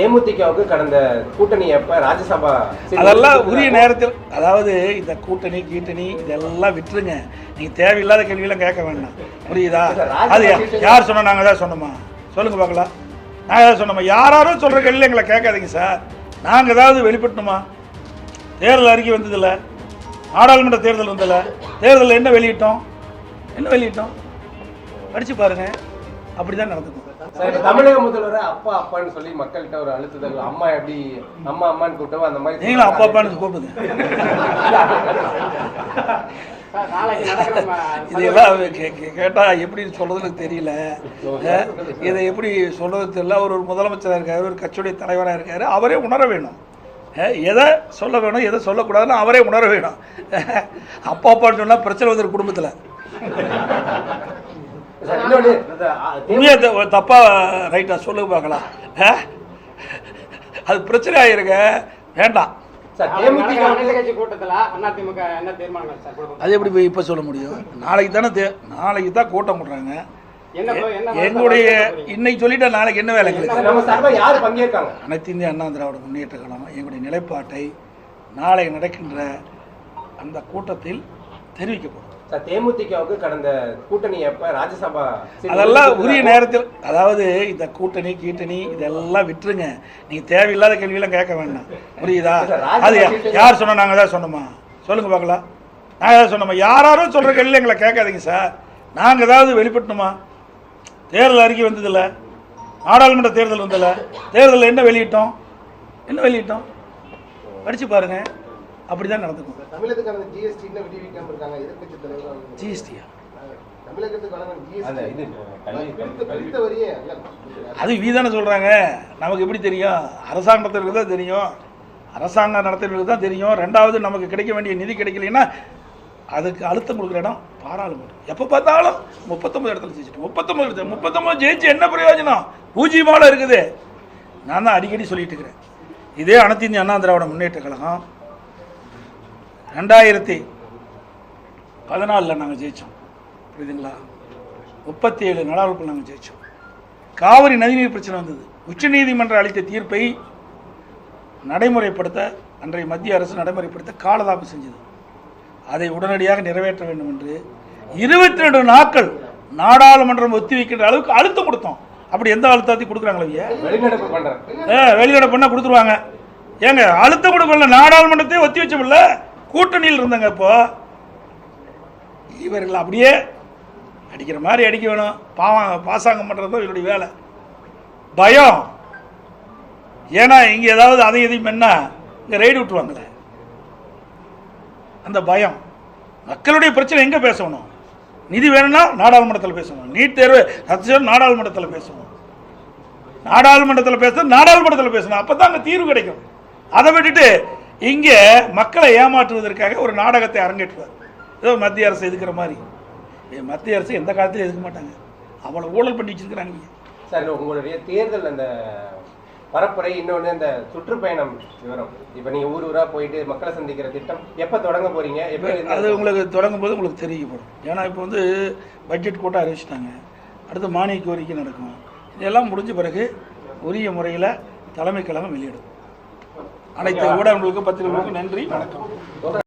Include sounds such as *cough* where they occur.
தேமுதிகவுக்கு கடந்த கூட்டணி எப்ப ராஜ்யசபா அதெல்லாம் உரிய நேரத்தில் அதாவது இந்த கூட்டணி கீட்டணி இதெல்லாம் விட்டுருங்க. நீங்க தேவையில்லாத கேள்வியெல்லாம் கேட்க வேண்டாம். புரியுதா? அது யார் சொன்னா நாங்கள் தான் சொன்னோமா? சொல்லுங்க பார்க்கலாம். நாங்கள் ஏதாவது சொன்னோமா? யாராரும் சொல்ற கேள்வி எங்களை கேட்காதீங்க சார். நாங்கள் ஏதாவது வெளிப்பட்டணுமா தேர்தல் அறிக்கை வந்ததில்ல நாடாளுமன்ற தேர்தல் வந்ததில்ல தேர்தலில் என்ன வெளியிட்டோம்? என்ன வெளியிட்டோம்? படிச்சு பாருங்க. அப்படிதான் நடந்துக்கும் சார், தமிழக முதல்வரை அப்பா அப்பான்னு சொல்லி மக்கள்கிட்ட ஒரு அழுத்துதல் அம்மா எப்படி அம்மா அம்மான்னு கூட்டவும் அந்த மாதிரி நீங்களும் அப்பா அப்பான்னு கூப்பிடுங்க. *laughs* இதெல்லாம் கே- கே- கேட்டா எப்படி சொல்றதுன்னு தெரியல. இதை எப்படி சொல்றது தெரியல. அவர் ஒரு முதலமைச்சராக இருக்காரு ஒரு கட்சியுடைய தலைவராக இருக்காரு. அவரே உணர வேணும். எதை சொல்ல வேணும் எதை சொல்லக்கூடாதுன்னு அவரே உணர வேணும். அப்பா அப்பான்னு சொன்னா பிரச்சனை வந்துரு குடும்பத்தில். த- தப்பா ரைட்டா சொல்லுங்க பார்க்கலாம்? அது பிரச்சனை ஆயிருங்க. வேண்டாம். கொடுக்கும் அது எப்படி போய் இப்போ சொல்ல முடியும்? நாளைக்கு தானே தே நாளைக்கு தான் கூட்டம் போடுறாங்க. எங்களுடைய? இன்னைக்கு சொல்லிட்டா நாளைக்கு என்ன வேலை பங்கேற்காங்க? அனைத்து இந்திய அண்ணா திராவிட முன்னேற்ற கழகம் எங்களுடைய நிலைப்பாட்டை நாளை நடக்கின்ற அந்த கூட்டத்தில் தெரிவிக்கப்படும். தேமுதிகவுக்கு கடந்த கூட்டணி எப்ப ராஜ்யசபா அதெல்லாம் உரிய நேரத்தில் அதாவது இந்த கூட்டணி கீட்டணி இதெல்லாம் விட்டுருங்க. நீங்க தேவையில்லாத கேள்வியெல்லாம் கேட்க வேண்டாம். புரியுதா? அது யார் சொன்னா நாங்கள் தான் சொன்னோமா? சொல்லுங்க பார்க்கலாம். நாங்கள் ஏதாவது சொன்னோமா? யாராரும் சொல்ற கேள்வி எங்களை கேட்காதீங்க சார். நாங்கள் ஏதாவது வெளிப்பட்டணுமா? தேர்தல் அறிக்கை வந்ததில்ல. நாடாளுமன்ற தேர்தல் வந்ததில்ல. தேர்தலில் என்ன வெளியிட்டோம்? என்ன வெளியிட்டோம்? படிச்சு பாருங்க அப்படிதான் நடந்துக்கும். தமிழகத்துக்கான ஜிஎஸ்டி இன்னும் விடுவிக்காம இருக்காங்க. எதிர்க்கட்சி தலைவர் ஜிஎஸ்டியா அது வீதானே சொல்கிறாங்க நமக்கு எப்படி தெரியும்? அரசாங்கத்திற்கு தான் தெரியும். அரசாங்கம் நடத்துறவங்களுக்கு தான் தெரியும். ரெண்டாவது நமக்கு கிடைக்க வேண்டிய நிதி கிடைக்கலைன்னா அதுக்கு அழுத்தம் கொடுக்குற இடம் பாராளுமன்றம். எப்போ பார்த்தாலும் முப்பத்தொம்பது இடத்துல ஜெயிச்சிட்டு முப்பத்தொம்பது இடத்துல முப்பத்தொம்பது ஜெயிச்சு என்ன பிரயோஜனம்? பூஜ்ஜியமால இருக்குது. நான் தான் அடிக்கடி சொல்லிட்டு இருக்கிறேன். இதே அனைத்து இந்திய அண்ணா திராவிட முன்னேற்ற கழகம் ரெண்டாயிரத்தி பதினாலில் நாங்கள் ஜெயித்தோம் புரியுதுங்களா? முப்பத்தி ஏழு நாடாளுக்குள் நாங்கள் ஜெயித்தோம் காவிரி நதிநீர் பிரச்சனை வந்தது. உச்சநீதிமன்றம் அளித்த தீர்ப்பை நடைமுறைப்படுத்த அன்றைய மத்திய அரசு நடைமுறைப்படுத்த காலதாமம் செஞ்சது. அதை உடனடியாக நிறைவேற்ற வேண்டும் என்று இருபத்தி ரெண்டு நாட்கள் நாடாளுமன்றம் ஒத்தி வைக்கின்ற அளவுக்கு அழுத்தம் கொடுத்தோம். அப்படி எந்த அழுத்தத்தையும் கொடுக்குறாங்களே வெளிநடப்பு பண்ணால் கொடுத்துருவாங்க. ஏங்க அழுத்தம் கொடுக்கல நாடாளுமன்றத்தை ஒத்தி வச்சோம்ல கூட்டணியில் இருந்தாங்க இப்போ இவர்கள் அப்படியே அடிக்கிற மாதிரி அடிக்க வேணும். பாவம் பாசாங்கம் பண்ணுறது இவருடைய வேலை. பயம். ஏன்னா இங்கே ஏதாவது அதை எதையும் என்ன இங்கே ரைடு விட்டுருவாங்களே. அந்த பயம். மக்களுடைய பிரச்சனை எங்கே பேசணும்? நிதி வேணும்னா நாடாளுமன்றத்தில் பேசணும். நீட் தேர்வு ரத்து நாடாளுமன்றத்தில் பேசணும். நாடாளுமன்றத்தில் பேசணும் நாடாளுமன்றத்தில் பேசணும். அப்போ தான் அங்கே தீர்வு கிடைக்கும். அதை விட்டுட்டு இங்கே மக்களை ஏமாற்றுவதற்காக ஒரு நாடகத்தை அரங்கேற்றுவார். ஏதோ மத்திய அரசு எதுக்குற மாதிரி. மத்திய அரசு எந்த காலத்திலும் எதுக்க மாட்டாங்க. அவ்வளோ ஊழல் பண்ணி வச்சிருக்கிறாங்க. சார் உங்களுடைய தேர்தல் அந்த பரப்புரை இன்னொன்னு இந்த சுற்றுப்பயணம் விவரம். இப்ப நீங்க ஊர் ஊரா போயிட்டு மக்களை சந்திக்கிற திட்டம் எப்ப தொடங்க போறீங்க? எப்ப அது உங்களுக்கு தொடங்கும் போது உங்களுக்கு தெரியப்படும் ஏன்னா இப்போ வந்து பட்ஜெட் கூட்டம் அறிவிச்சிட்டாங்க. அடுத்து மானிய கோரிக்கை நடக்கும். இதெல்லாம் முடிஞ்ச பிறகு உரிய முறையில் தலைமை கழகம் வெளியிடும். அனைத்து ஊடகங்களுக்கும் பத்திரிகைகளுக்கும் நன்றி. வணக்கம்